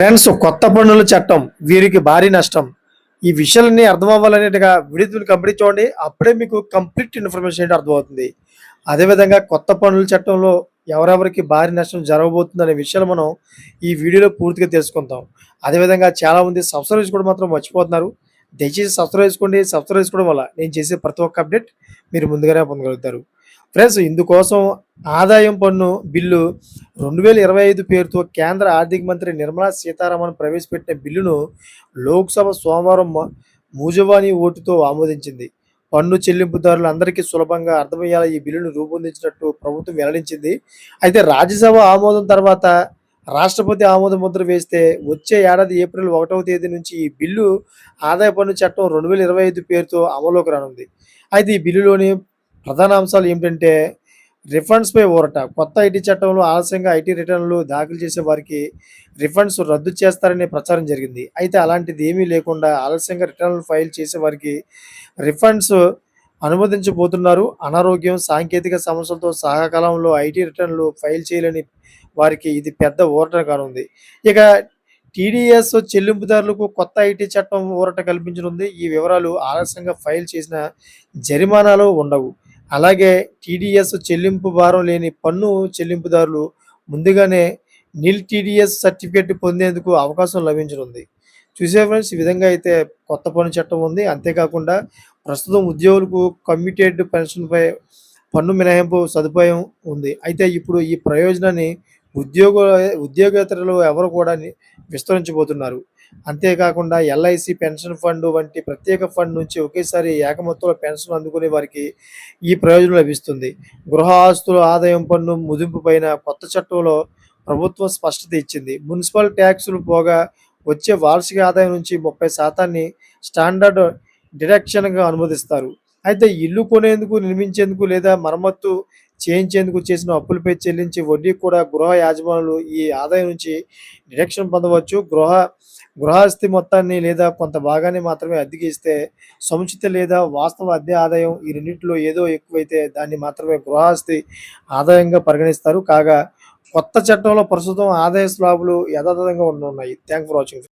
Friends కొత్త పన్నుల చట్టం వీరికి భారీ నష్టం. ఈ విషయాలన్నీ అర్థం అవ్వాలనేట్టుగా విడుదల కంప్లీట్ చూడండి. అప్పుడే మీకు కంప్లీట్ ఇన్ఫర్మేషన్ ఏంటో అర్థమవుతుంది. అదేవిధంగా కొత్త పన్నుల చట్టంలో ఎవరెవరికి భారీ నష్టం జరగబోతుంది అనే విషయాలు మనం ఈ వీడియోలో పూర్తిగా తెలుసుకుందాం. అదేవిధంగా చాలామంది సబ్స్క్రైబ్ చేసుకోవడం మాత్రం మర్చిపోతున్నారు. దయచేసి సబ్స్క్రైబ్ చేసుకోండి. సబ్స్క్రైబ్ చేసుకోవడం వల్ల నేను చేసే ప్రతి ఒక్క అప్డేట్ మీరు ముందుగానే పొందగలుగుతారు. ఫ్రెండ్స్ ఇందుకోసం ఆదాయం పన్ను బిల్లు రెండు వేల ఇరవై ఐదు పేరుతో కేంద్ర ఆర్థిక మంత్రి నిర్మలా సీతారామన్ ప్రవేశపెట్టిన బిల్లును లోక్సభ సోమవారం మూజవానీ ఓటుతో ఆమోదించింది. పన్ను చెల్లింపుదారులు అందరికీ సులభంగా అర్థమయ్యేలా ఈ బిల్లును రూపొందించినట్టు ప్రభుత్వం వెల్లడించింది. అయితే రాజ్యసభ ఆమోదం తర్వాత రాష్ట్రపతి ఆమోద ముద్ర వేస్తే వచ్చే ఏడాది ఏప్రిల్ ఒకటవ తేదీ నుంచి ఈ బిల్లు ఆదాయ పన్ను చట్టం రెండు వేల ఇరవై ఐదు పేరుతో అమలులోకి రానుంది. అయితే ఈ బిల్లులోని ప్రధాన అంశాలు ఏమిటంటే రిఫండ్స్ పై ఊరట. కొత్త ఐటీ చట్టంలో ఆలస్యంగా ఐటీ రిటర్న్లు దాఖలు చేసే వారికి రిఫండ్స్ రద్దు చేస్తారనే ప్రచారం జరిగింది. అయితే అలాంటిది ఏమీ లేకుండా ఆలస్యంగా రిటర్న్లు ఫైల్ చేసే వారికి రిఫండ్స్ అనుమతించబోతున్నారు. అనారోగ్యం సాంకేతిక సమస్యలతో సహకాలంలో ఐటీ రిటర్న్లు ఫైల్ చేయలేని వారికి ఇది పెద్ద ఊరట కానుంది. ఇక టీడీఎస్ చెల్లింపుదారులకు కొత్త ఐటీ చట్టం ఊరట కల్పించనుంది. ఈ వివరాలు ఆలస్యంగా ఫైల్ చేసిన జరిమానాలు ఉండవు. అలాగే టీడీఎస్ చెల్లింపు భారం లేని పన్ను చెల్లింపుదారులు ముందుగానే నిల్ టీడీఎస్ సర్టిఫికేట్ పొందేందుకు అవకాశం లభించనుంది. చూసే ఫ్రెండ్స్ ఈ విధంగా అయితే కొత్త పన్ను చట్టం ఉంది. అంతేకాకుండా ప్రస్తుతం ఉద్యోగులకు కమ్యూటెడ్ పెన్షన్పై పన్ను మినహాయింపు సదుపాయం ఉంది. అయితే ఇప్పుడు ఈ ప్రయోజనాన్ని ఉద్యోగ ఉద్యోగేతరులు ఎవరు కూడా విస్తరించబోతున్నారు. అంతేకాకుండా ఎల్ఐసి పెన్షన్ ఫండ్ వంటి ప్రత్యేక ఫండ్ నుంచి ఒకేసారి ఏకమొత్తంలో పెన్షన్ అందుకునే వారికి ఈ ప్రయోజనం లభిస్తుంది. గృహ ఆస్తుల ఆదాయం పన్ను ముదింపు పైన కొత్త చట్టంలో ప్రభుత్వం స్పష్టత ఇచ్చింది. మున్సిపల్ ట్యాక్సులు పోగా వచ్చే వార్షిక ఆదాయం నుంచి ముప్పై శాతాన్ని స్టాండర్డ్ డిడక్షన్గా అనుమతిస్తారు. అయితే ఇల్లు కొనేందుకు నిర్మించేందుకు లేదా మరమ్మత్తు చేయించేందుకు చేసిన అప్పులపై చెల్లించే వడ్డీ కూడా గృహ యాజమానులు ఈ ఆదాయం నుంచి డిడక్షన్ పొందవచ్చు. గృహ గృహస్థి మొత్తాన్ని లేదా కొంత భాగాన్ని మాత్రమే అద్దెకి ఇస్తే సముచిత లేదా వాస్తవ అద్దె ఆదాయం ఈ రెండింటిలో ఏదో ఎక్కువైతే దాన్ని మాత్రమే గృహస్థి ఆదాయంగా పరిగణిస్తారు. కాగా కొత్త చట్టంలో ప్రస్తుతం ఆదాయ స్లాబులు యథాతథంగా ఉన్నాయి థ్యాంక్ ఫర్ వాచింగ్